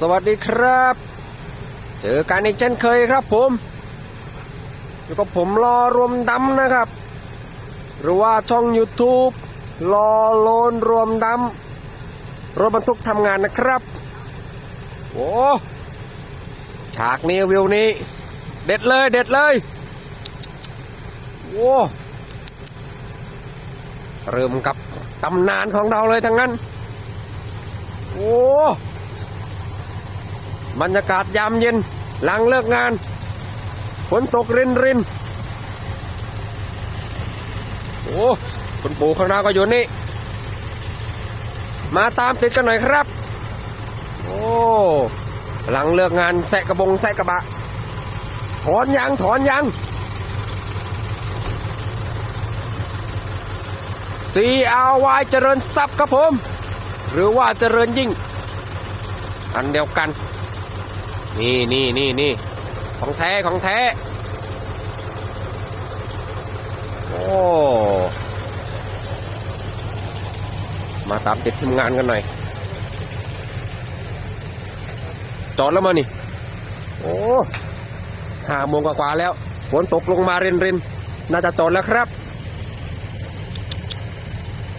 สวัสดีครับ เจอกันอีกเช่นเคยครับผมอยู่กับผมรอรวมดำนะครับ หรือว่าช่อง YouTube รอโลนรวมดำรถบรรทุกทำงานนะครับ โอ้ฉากนี้วิวนี้ เด็ดเลยเด็ดเลยโอ้เริ่มกับตำนานของเราเลยทั้งนั้น โอ้ บรรยากาศยามเย็น หลังเลิกงาน ฝนตกรินรินโอ้คุณปู่ข้างหน้าก็อยู่นี่ มาตามติดกันหน่อยครับ โอ้หลังเลิกงานแสะกระบงแสะกระบะ ถอนยางถอนยาง CRY เจริญทรัพย์ครับผม หรือว่าเจริญยิ่ง อันเดียวกัน นี่นี่นี่นี่ของแท้ของแท้ โอ้มาตามติดทีมงานกันหน่อย จอดแล้วมานี่ โอ้ห้าโมงกว่าแล้วฝนตกลงมาเรินรินน่าจะจอดแล้วครับ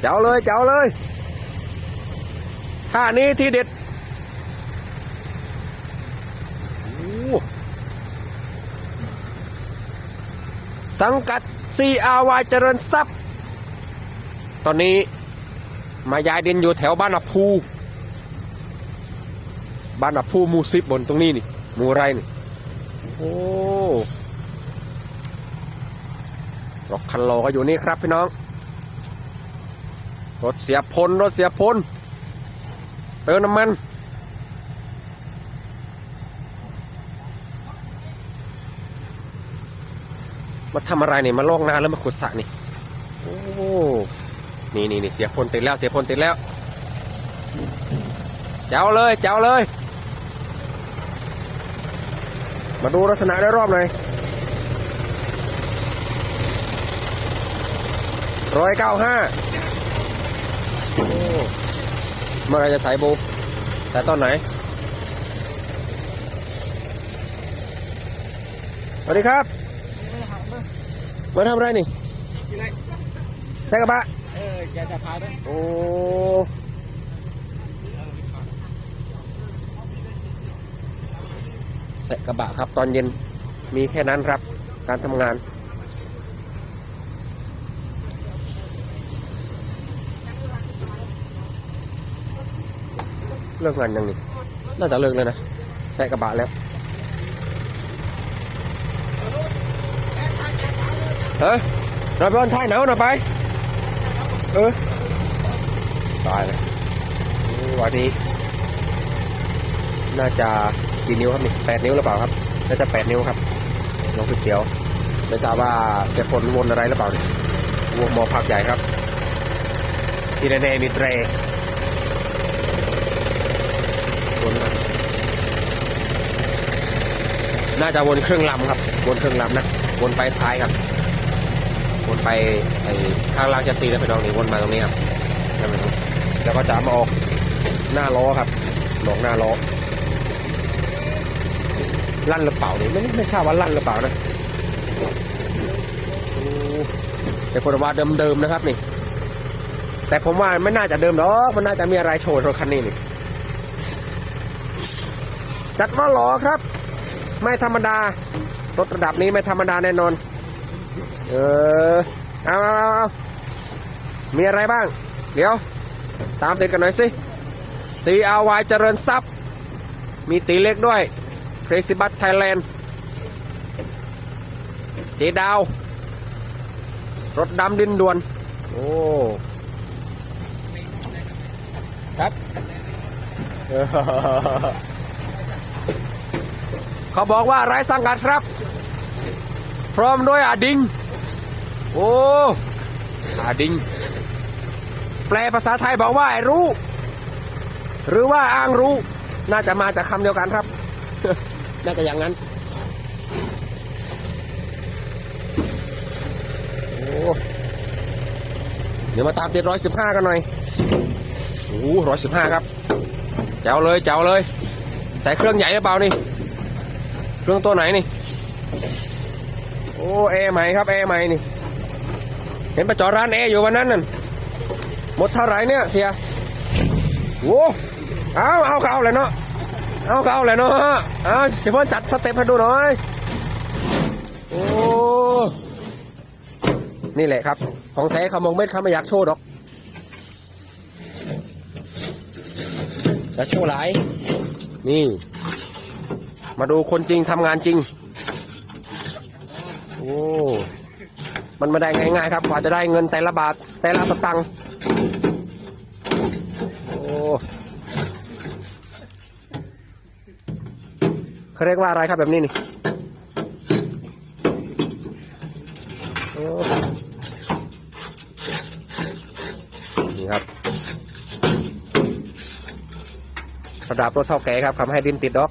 เจ้าเลยเจ้าเลยท่านี้ที่เด็ดโอ้ สังกัด CRY เจริญทรัพย์ ตอนนี้มาย้ายดินอยู่แถวบ้านอับพูบ้านอับพูมู่สิบบนตรงนี้นี่หมู่ไรนี่ โอ้รถคันโลก็อยู่นี่ครับพี่น้อง รถเสียพล รถเสียพล เติมน้ำมัน มาทำอะไรเนี่ยมาลอกนาแล้วมาขุดสระนี่โอ้นี่นี่นี่เสียพลติดแล้วเสียพลติดแล้ว เจ้าเลยเจ้าเลย มาดูลักษณะได้รอบหน่อยร้อยเก้าห้าเมื่อไรจะใส่บูใส่ตอนไหนสวัสดีครับ มาทำอะไรนี่ใช่กระบะเออแกจะทายด้วยโอ้ใส่กระบะครับตอนเย็นมีแค่นั้นครับการทำงาน เลิกงานยังนี่น่าจะเลิกเลยนะใส่กระบะแล้ว ฮ้ยเราไปวันท้ายหนาวหน่อยไป เออ ตายเลยวันนี้ น่าจะกี่นิ้วครับนี่แปดนิ้วหรือเปล่าครับ น่าจะแปดนิ้วครับน้องก๋วยเตี๋ยว ไม่ทราบว่าเสียผลวนอะไรหรือเปล่าเนี่ยวงมอพักใหญ่ครับ ที่แน่ๆมีเตรวนน่าจะวนเครื่องลำครับ วนเครื่องลำนะ วนไปท้ายครับ วนไปไอ้ข้างล่างจะตีแล้วไปน้องนี่วนมาตรงนี้ครับแล้วก็จะมาออกหน้าล้อครับหลอกหน้าล้อลั่นหรือเปล่านี่ไม่ไม่ทราบว่าลั่นหรือเปล่านะแต่คนว่าเดิมๆนะครับนี่ แต่ผมว่าไม่น่าจะเดิมหรอกมันน่าจะมีอะไรโชว์รถคันนี้นี่จัดว่าหลอครับ ไม่ธรรมดารถระดับนี้ไม่ธรรมดาแน่นอน เออเอาเอาเอาเอามีอะไรบ้าง เดี๋ยว ตามติดกันหน่อยสิ CRY เจริญทรัพย์ มีตีเล็กด้วยเพรซิบัตไทยแลนด์เจดาว รถดำดินด่วน โอ้ ครับ เขาบอกว่าไร้สังกัดครับ พร้อมด้วยอาดิง โอ้อาดิง แปลภาษาไทยบอกว่าไอ้รู้ หรือว่าอ้างรู้ น่าจะมาจากคำเดียวกันครับ น่าจะอย่างนั้น โอ้เดี๋ยวมาตามติดร้อยสิบห้ากันหน่อยโอ้ร้อยสิบห้าครับ เจ้าเลยเจ้าเลย ใส่เครื่องใหญ่หรือเปล่านี่ เครื่องตัวไหนนี่ โอ้แอร์ใหม่ครับแอร์ใหม่นี่ เห็นไปจอร้านแอร์อยู่วันนั้นนั่นหมดเท่าไหร่เนี่ยเสียโอ้เอาเอาเอาเลยเนาะเอาเอาเลยเนาะเอาเสียเพื่อจัดสเต็ปให้ดูหน่อยโอ้นี่แหละครับ ของแท้เขามองเม็ดเขาไม่อยากโชว์ดอกจะโชว์หลายนี่ มาดูคนจริงทำงานจริง มันไม่ได้ง่ายๆครับ กว่าจะได้เงินแต่ละบาทแต่ละสตังค์โอ้เขาเรียกว่าอะไรครับแบบนี้นี่นี่ครับระดับรถเท่าแก่ครับทำให้ดินติดดอก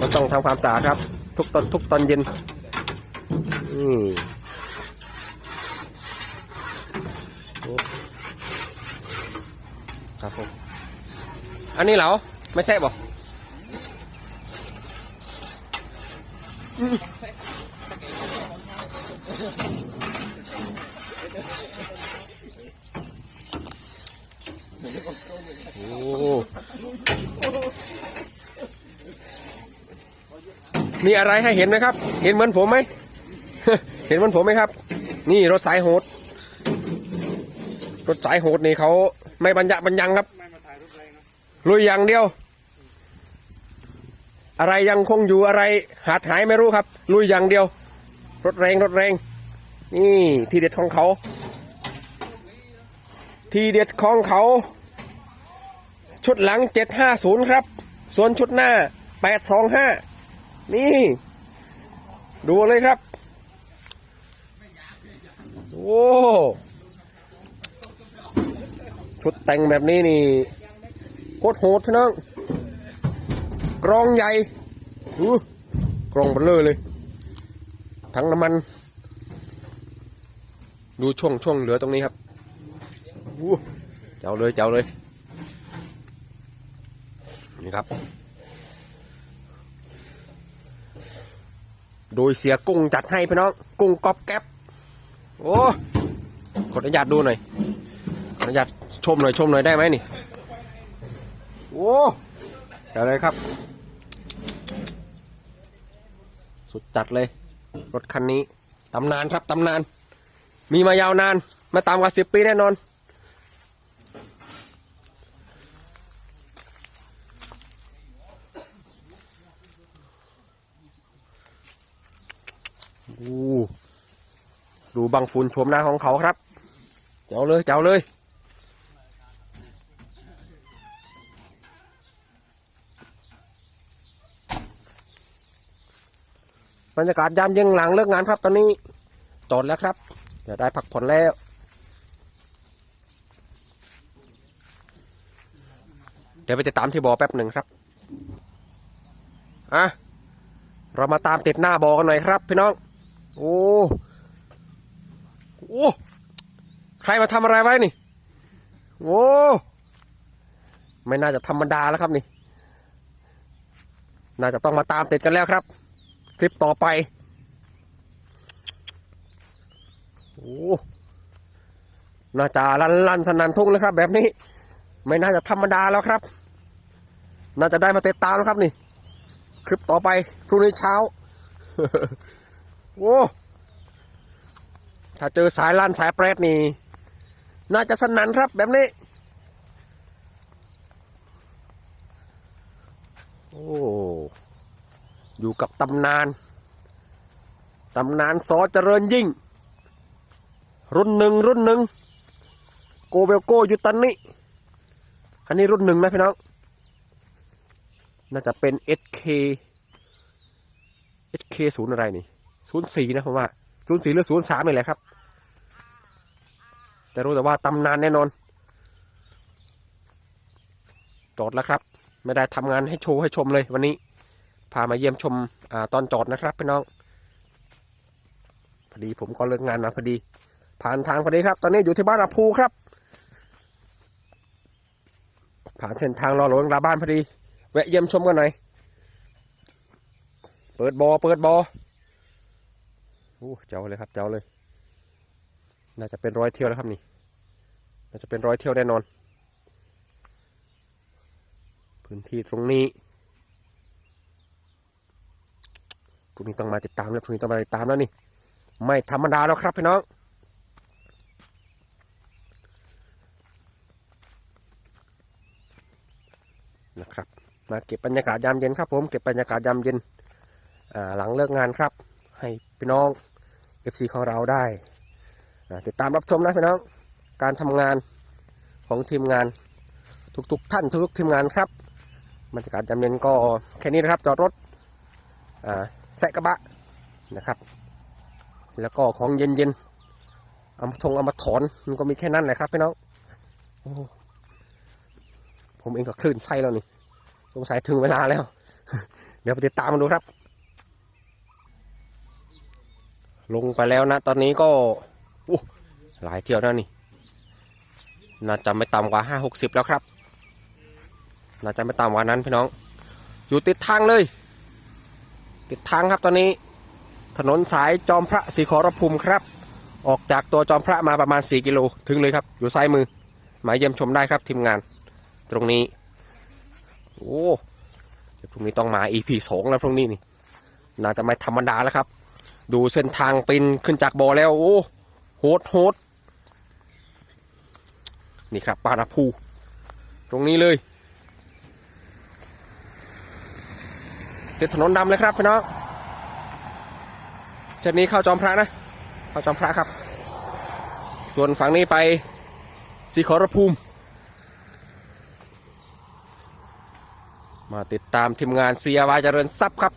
มันต้องทำความสะอาดครับ ทุกตอนทุกตอนเย็น อืมโอ้ครับผม อันนี้เหรอ ไม่ใช่บอกโอ้มีอะไรให้เห็นไหมครับ เห็นเหมือนผมไหม เห็นมือนผมไหมครับ นี่รถสายโหด รถสายโหดนี่เขาไม่บรรยะบรรยังครับลุยอย่างเดียว อะไรยังคงอยู่อะไรหาดหายไม่รู้ครับ ลุยอย่างเดียว รถแรงรถแรง นี่ทีเด็ดของเขา ทีเด็ดของเขา ชุดหลังเจ็ดห้าศูนย์ครับ ส่วนชุดหน้าแปดสองห้านี่ ดูเลยครับ โอ้ชุดแต่งแบบนี้นี่โคตรโหดพี่น้องกรองใหญ่อู้กรองเบลอเลยทั้งน้ำมัน ดูช่วงช่วงเหลือตรงนี้ครับอู้เจ้าเลยเจ้าเลย นี่ครับ โดยเสียกุ้งจัดให้พี่น้อง กุ้งก๊อบแก๊บ โอ้ขออนุญาตดูหน่อยขออนุญาตชมหน่อยชมหน่อยได้ไหมนี่โอ้เดี๋ยวเลยครับ สุดจัดเลย รถคันนี้ตำนานครับตำนาน มีมายาวนาน มาตามกว่าสิบปีแน่นอนอู้ ดูบังฝุ่นชมหน้าของเขาครับ เจ้าเลยเจ้าเลยบรรยากาศยามเย็นหลังเลิกงานครับตอนนี้จอดแล้วครับจะได้พักผ่อนแล้ว เดี๋ยวไปติดตามที่บอแป๊บหนึ่งครับอะเรามาตามติดหน้าบอกันหน่อยครับ พี่น้อง โอ้ โอ้ใครมาทำอะไรไว้นี่โอ้ไม่น่าจะธรรมดาแล้วครับนี่ น่าจะต้องมาตามติดกันแล้วครับ คลิปต่อไปโอ้น่าจะลันลันสนันทุ่งแล้วครับ แบบนี้ ไม่น่าจะธรรมดาแล้วครับ น่าจะได้มาติดตามแล้วครับนี่ คลิปต่อไปพรุ่งนี้เช้า โอ้ ถ้าเจอสายลั่นสายแปรดนี่ น่าจะสนันครับแบบนี้ โอ้ อยู่กับตำนาน ตำนานซอเจริญยิ่ง รุ่นหนึ่งรุ่นหนึ่งโกเบลโกยูตันนี่อันนี้รุ่นหนึ่งนะพี่น้อง น่าจะเป็น SK SK ศูนย์อะไรนี่ศูนย์สี่นะผมว่า ศูนย์สี่หรือศูนย์สามนี่แหละครับ แต่รู้แต่ว่าตำนานแน่นอน จอดแล้วครับ ไม่ได้ทำงานให้โชว์ให้ชมเลยวันนี้ พามาเยี่ยมชมอตอนจอดนะครับพี่น้อง พอดีผมก็เลิกงานมาพอดี ผ่านทางพอดีครับ ตอนนี้อยู่ที่บ้านอาภูครับ ผ่านเส้นทางรอหลวงลาบ้านพอดี แวะเยี่ยมชมกันหน่อย เปิดบอเปิดบอ โอ้เจ้าเลยครับเจ้าเลย น่าจะเป็นร้อยเที่ยวแล้วครับนี่ น่าจะเป็นร้อยเที่ยวแน่นอน พื้นที่ตรงนี้พรุ่งนี้ต้องมาติดตามแล้วพรุ่งนี้ต้องมาติดตามแล้วนี่ ไม่ธรรมดาแล้วครับพี่น้องนะครับมาเก็บบรรยากาศยามเย็นครับผมเก็บบรรยากาศยามเย็นหลังเลิกงานครับ ให้พี่น้อง FC ของเราได้อ่าติดตามรับชมนะพี่น้อง การทำงานของทีมงานทุกๆท่านทุกๆทีมงานครับบรรยากาศยามเย็นก็แค่นี้นะครับจอดรถอ่าแซะกระบะนะครับ แล้วก็ของเย็นๆเอามาทงเอามาถอนมันก็มีแค่นั้นแหละครับพี่น้องผมเองก็คลื่นไส้แล้วนี่สงสัยถึงเวลาแล้ว เดี๋ยวไปติดตามมาดูครับ ลงไปแล้วนะ ตอนนี้ก็หลายเที่ยวแล้วนี่ น่าจะไม่ต่ำกว่าห้าหกสิบแล้วครับ น่าจะไม่ต่ำกว่านั้นพี่น้อง อยู่ติดทางเลย ติดทางครับตอนนี้ ถนนสายจอมพระศรีขอรภูมิครับ ออกจากตัวจอมพระมาประมาณ4กิโลถึงเลยครับ อยู่ซ้ายมือหมายเยี่ยมชมได้ครับทีมงาน ตรงนี้ โอ้เดี๋ยวพรุ่งนี้ต้องมา EP สองแล้วพรุ่งนี้นี่ น่าจะไม่ธรรมดาแล้วครับ ดูเส้นทางปีนขึ้นจากบ่อแล้ว โอ้โหดโหดนี่ครับปานาพูตรงนี้เลยติดถนนดำเลยครับพี่น้องเส้นนี้เข้าจอมพระนะ เข้าจอมพระครับ ส่วนฝั่งนี้ไปสีขอรภูมิ มาติดตามทีมงานเสียวาเจริญทรัพย์ครับ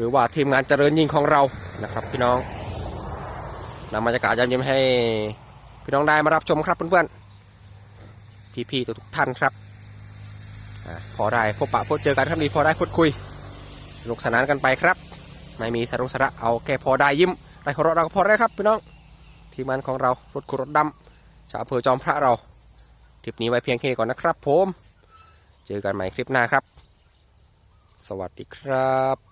รือว่าทีมงานเจริญยิ่งของเรานะครับ พี่น้องนำบรรยากาศยามเย็นให้พี่น้องได้มารับชมครับเพื่อนๆพี่ๆทุกท่านครับอพอได้พบปะพบเจอกันครับดีพอได้พูดคุย สนุกสนานกันไปครับ ไม่มีสารุสาระเอาแค่พอได้ยิ้มได้หัวเราะเราก็พอได้ครับพี่น้องทีมงานของเรารถขุดรถดำชาวอำเภอจอมพระเราคลิปนี้ไว้เพียงแค่นี้ก่อนนะครับผม เจอกันใหม่คลิปหน้าครับ สวัสดีครับ